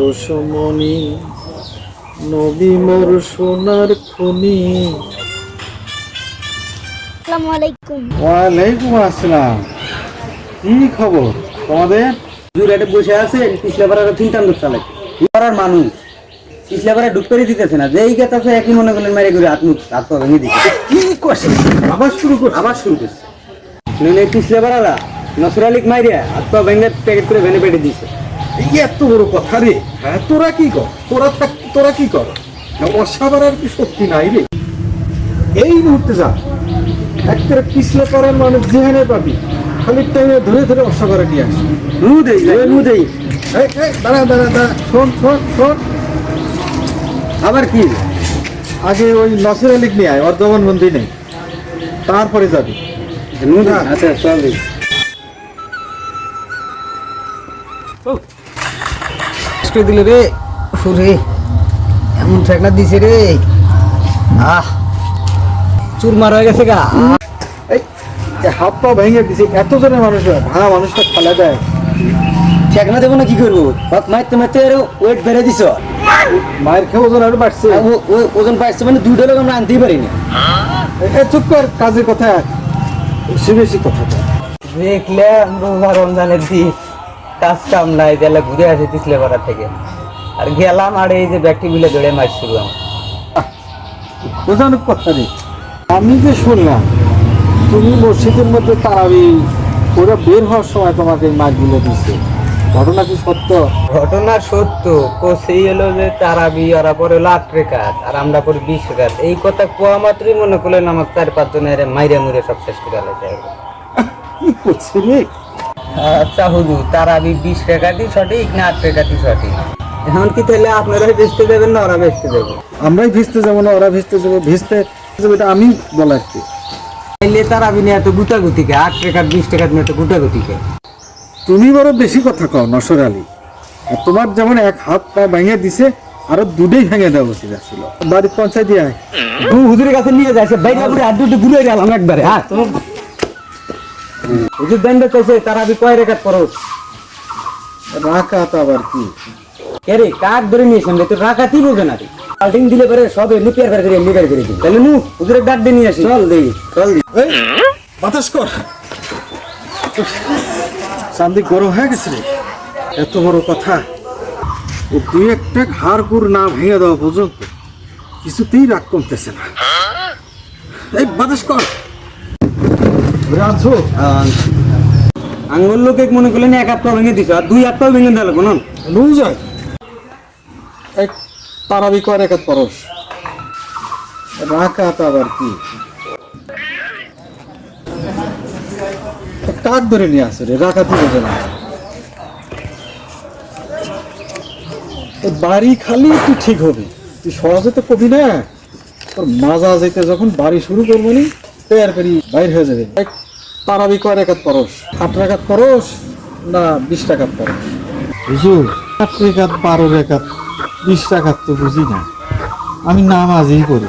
রসমণি নবী মোর সোনার খনি। আসসালামু আলাইকুম। ওয়ালাইকুম আসসালাম। কি খবর? তোমাদের? জুড়ে বসে আছেন? পিছলে পাড়ার লোক চালাই পাড়ার মানুষ? ডুব করে দিতেছে না। যেই গেছে আছে একই মনে করলেন মারি করে হাত মুখ হাত ভেঙে দিচ্ছে কি করছে আবার শুরু কর আবার শুরু করছে। নইলে নসর আলিক মাইরিয়া পা ভেঙে প্যাকেট করে ভেঙে পেটে দিছে এই এত বড় কথা রে। হ্যাঁ তোরা কি কর? তোরা থাক তোরা কি কর? অসাবার আর কি শক্তি নাই রে। এই মুহূর্তে যা। একটা পিছলে করার মানুষ যেখানে পাবি খালি টাইমে ধরে ধরে অসাবারে নিয়ে আসবি। নু দেই নু দেই। এই, এই, দাঁড়া দাঁড়া দাঁড়া শোন শোন শোন। আবার কি? আগে ওই নসির আলিক নিয়ে আয় ওর জবানবন্দি নেই। তারপরে যাবি। আচ্ছা চল দেই আজকে দিলে রে সুরে এমন ঠেকনা দিছে রে। আহ চুর মারা হয়ে গেছে গা। এই হাত পা ভেঙে দিছে এত জনের মানুষ ভাঙা মানুষটা ফেলে দেয়। ঠেকনা দেবো না কি করব? বাপ মারতে মারতে আরও ওয়েট বেড়ে দিছ। মায়ের খেয়ে ওজন আরও বাড়ছে। ওজন পাইছে মানে দুইটা লোক আমরা আনতেই পারিনি। চুপ কর কাজের কথা। বেশি বেশি কথা কর। দেখলাম রোজা রমজানের দিন। কাজ কাম নাই গেলে ঘুরে আসে তিসলে পাড়া থেকে। আর গেলাম আর এই যে ব্যাগটি মিলে দৌড়ে মাছ শুরু আমার বোঝানোর কথা নেই আমি যে শুনলাম তুমি মসজিদের মধ্যে তারাবি ওরা বের হওয়ার সময় তোমাকে এই মাছগুলো দিচ্ছে ঘটনা কি সত্য? ঘটনা সত্য কো সেই হলো যে তারাবি ওরা পরে হলো আট রেখাত আর আমরা পরে বিশ রেখাত। এই কথা কোয়া মাত্রই মনে করলেন আমার চার পাঁচ জনের মাইরে মুড়ে সব শেষ করে আলাদা কি করছে রে? আচ্ছা হুজুর তারা বি বিশ রেখাটি সঠিক না আট রেখাটি সঠিক? এখন কি তাহলে আপনারা বেচতে দেবেন না ওরা বেচতে দেবে আমরাই ভিজতে যাব না ওরা ভিজতে যাব। ভিজতে যাব এটা আমি বলার কি তাইলে তারা বি নিয়ে এত গুটাগুটিকে আট রেখাত বিশ রেখাত নিয়ে এত গুটাগুটিকে তুমি বড় বেশি কথা কও নসর আলী। আর তোমার যেমন এক হাত পা ভেঙে দিছে আরও দুটোই ভেঙে দেওয়া উচিত ছিল বাড়ির পঞ্চায়েত দিয়ে আয়। হুজুরের কাছে নিয়ে যায় সে বাইরে পুরো আড্ডু ঘুরে গেলাম একবারে হ্যাঁ? হুজুর দেন চাইছে তারা বি কয় রেখাত রাকাত আবার কি? এরে কাক ধরে নিয়েছেন রে? তো রাখাতেই বোঝে না রে। পাল্টিং দিলে পরে সবে নিপিয়ার করে এমনি করে দিই তাহলে নু হুজুরের ডাক দিয়ে নিয়ে আসি। চল দেই চল দেই। বাতাস কর। চান্দি গরম হয়ে গেছে রে। এত বড় কথা। ও দুই একটা ঘাড় গুড় না ভেঙে দেওয়া পর্যন্ত কিছুতেই রাগ কমতেছে না। এই বাতাস কর। রাজু। আঙ্গুল লোকে মনে করলেন এক হাত পা ভেঙে দিছ আর দুই হাত পা ভেঙে যায়। এক তারাবি কর পরশ। রাকাত আবার কি? কাক ধরে নিয়ে আসে রে রাকাতি বোঝে না। বাড়ি খালি তুই ঠিক হবে। তুই সহজে তো কবি না। তোর মাজা যেতে যখন বাড়ি শুরু করব নি পেয়ার পেরি বাইর হয়ে যাবে। তারাবি কর একাত পরশ। আট টাকাত পরশ না বিশ টাকাত পরশ? হুজুর আট রেখাত বারো রেখাত বিশ টাকার তো বুঝি না। আমি নামাজই করি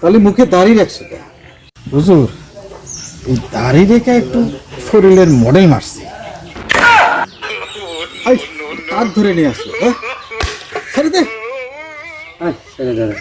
তাহলে মুখে দাঁড়িয়ে রাখছো? হুজুর এই দাড়ি রেখে একটু শরীরের মডেল মারছি। কাক ধরে নিয়ে আসো হ্যাঁ? ছেড়ে দে। আচ্ছা দাদা